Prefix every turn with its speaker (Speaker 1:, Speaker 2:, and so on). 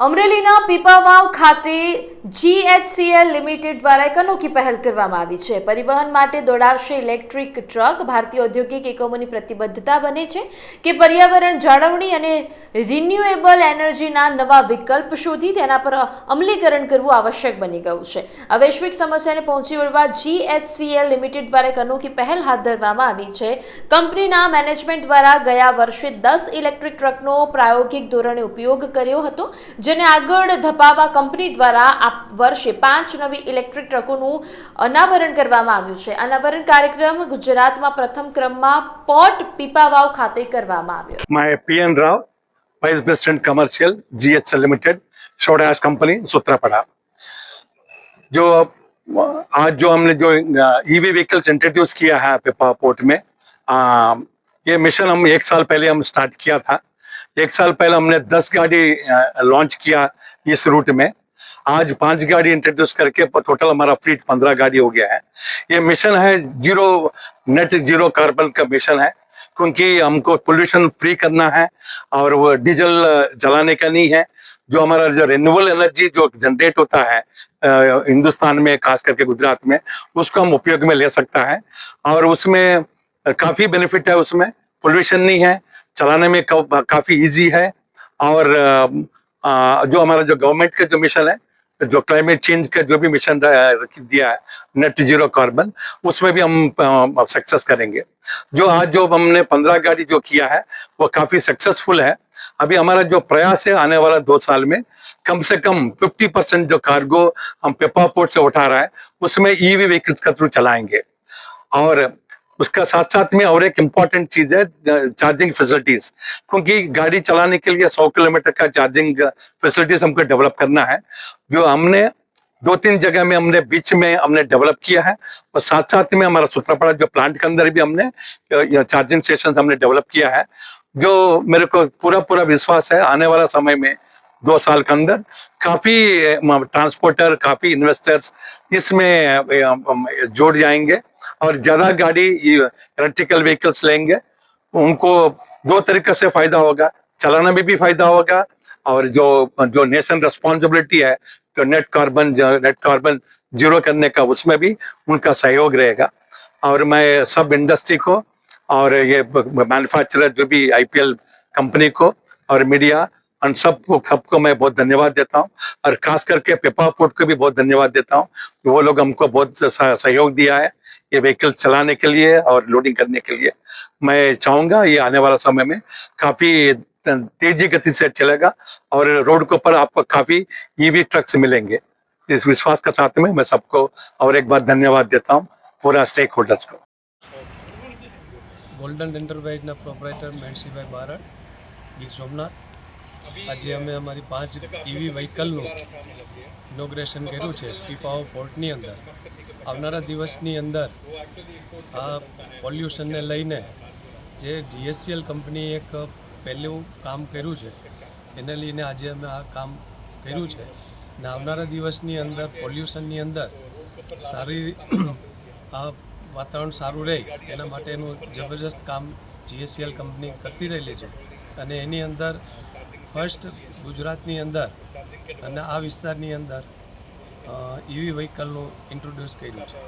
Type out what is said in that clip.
Speaker 1: અમરેલીના પીપાવાવ ખાતે GHCL limited દ્વારા એક અનોખી પહેલ કરવામાં આવી છે. પરિવહન માટે દોડાવશે ઇલેક્ટ્રિક ટ્રક. ભારતીય ઔદ્યોગિક એકમોની પ્રતિબદ્ધતા બને છે કે પર્યાવરણ જાળવણી અને રિન્યુએબલ એનર્જીના નવા વિકલ્પ શોધી તેના પર અમલીકરણ કરવું આવશ્યક બની ગયું છે. આ વૈશ્વિક સમસ્યાને પહોંચી વળવા જીએચસીએલ લિમિટેડ દ્વારા એક અનોખી પહેલ હાથ ધરવામાં આવી છે. કંપનીના મેનેજમેન્ટ દ્વારા ગયા વર્ષે દસ ઇલેક્ટ્રિક ટ્રકનો પ્રાયોગિક ધોરણે ઉપયોગ કર્યો હતો, જેને આગળ ધપાવવા કંપની દ્વારા આ વર્ષે પાંચ નવી ઇલેક્ટ્રિક ટ્રકોનું અનાવરણ કરવામાં આવ્યું છે અનાવરણ કાર્યક્રમ ગુજરાતમાં પ્રથમ ક્રમમાં પોર્ટ પીપાવાવ ખાતે કરવામાં આવ્યો
Speaker 2: मैं P N Rao vice president commercial GHL limited soda ash company Sutrapada जो आज जो हमने जो ईवी व्हीकल्स इंट्रोड्यूस किया है पेपा पोर्ट में आ, ये मिशन हम एक साल पहले हम स्टार्ट किया था एक साल पहले हमने दस गाड़ी लॉन्च किया इस रूट में आज पाँच गाड़ी इंट्रोड्यूस करके टोटल हमारा फ्लीट पंद्रह गाड़ी हो गया है। ये मिशन है ज़ीरो नेट ज़ीरो कार्बन का मिशन है। क्योंकि हमको पोल्यूशन फ्री करना है और वो डीजल जलाने का नहीं है। जो हमारा जो रिन्यूएबल एनर्जी जो जनरेट होता है हिंदुस्तान में, खास करके गुजरात में, उसको हम उपयोग में ले सकता है। और उसमें काफ़ी बेनिफिट है उसमें। पोल्यूशन नहीं है। चलाने में काफ़ी इजी है। और जो हमारा जो गवर्नमेंट का जो मिशन है जो क्लाइमेट चेंज का जो भी मिशन दिया है नेट ज़ीरो कार्बन उसमें भी हम सक्सेस करेंगे। जो आज जो हमने पंद्रह गाड़ी जो किया है, वो काफ़ी सक्सेसफुल है। अभी हमारा जो प्रयास है आने वाला दो साल में, कम से कम 50 परसेंट जो कार्गो हम पेपा पोर्ट से उठा रहा है, उसमें ईवी व्हीकल्स का थ्रू चलाएँगे। और उसका साथ साथ में और एक इंपॉर्टेंट चीज़ है चार्जिंग फैसिलिटीज़ क्योंकि गाड़ी चलाने के लिए 100 किलोमीटर का चार्जिंग फैसिलिटीज़ हमको डेवलप करना है। जो हमने दो तीन जगह में हमने, बीच में हमने डेवलप किया है और साथ साथ में हमारा सुत्रापड़ा जो प्लांट के अंदर भी हमने चार्जिंग स्टेशन हमने डेवलप किया है। जो मेरे को पूरा पूरा विश्वास है, आने वाला समय में, दो साल के अंदर, काफ़ी ट्रांसपोर्टर काफ़ी इन्वेस्टर्स इसमें जुड़ जाएँगे। और ज़्यादा गाड़ी इलेक्ट्रिकल व्हीकल्स लेंगे, उनको दो तरीके से फ़ायदा होगा, चलाने में भी फ़ायदा होगा, और जो जो नेशन रिस्पॉन्सिबिलिटी है जो net carbon net carbon zero करने का उसमें भी उनका सहयोग रहेगा। और मैं सब इंडस्ट्री को और ये मैन्युफैक्चरर जो भी आईपीएल कंपनी को और मीडिया उन सबको सबको मैं बहुत धन्यवाद देता हूँ। और खास करके पेपा पोर्ट को भी बहुत धन्यवाद देता हूँ। वो लोग हमको बहुत सहयोग दिया है। ये व्हीकल चलाने के लिए और लोडिंग करने के लिए मैं चाहूँगा ये आने वाला समय में काफ़ी तेज़ी गति से चलेगा और रोड के ऊपर आपको काफ़ी ईवी ट्रक्स मिलेंगे। इस विश्वास के साथ में मैं सबको और एक बार धन्यवाद देता हूँ पूरा स्टेक होल्डर्स को।
Speaker 3: गोल्डन एंटरप्राइज ना प्रोपराइटर मेहसी भाई बारा गीत सोमनाथ। આજે અમે અમારી પાંચ ઈવી વ્હીકલનું ઇનોગ્રેશન કર્યું છે, પીપાઓ પોર્ટની અંદર. આવનારા દિવસની અંદર આ પોલ્યુશનને લઈને જે જીએસસીએલ કંપનીએ એક પહેલું કામ કર્યું છે, એને લઈને આજે અમે આ કામ કર્યું છે. ને આવનારા દિવસની અંદર પોલ્યુશનની અંદર સારી આ વાતાવરણ સારું રહે, એના માટેનું જબરજસ્ત કામ જીએસસીએલ કંપની કરતી રહેલી છે. અને એની અંદર ફર્સ્ટ ગુજરાતની અંદર અને આ વિસ્તારની અંદર ઇવી વ્હીકલનું ઇન્ટ્રોડ્યુસ કર્યું છે.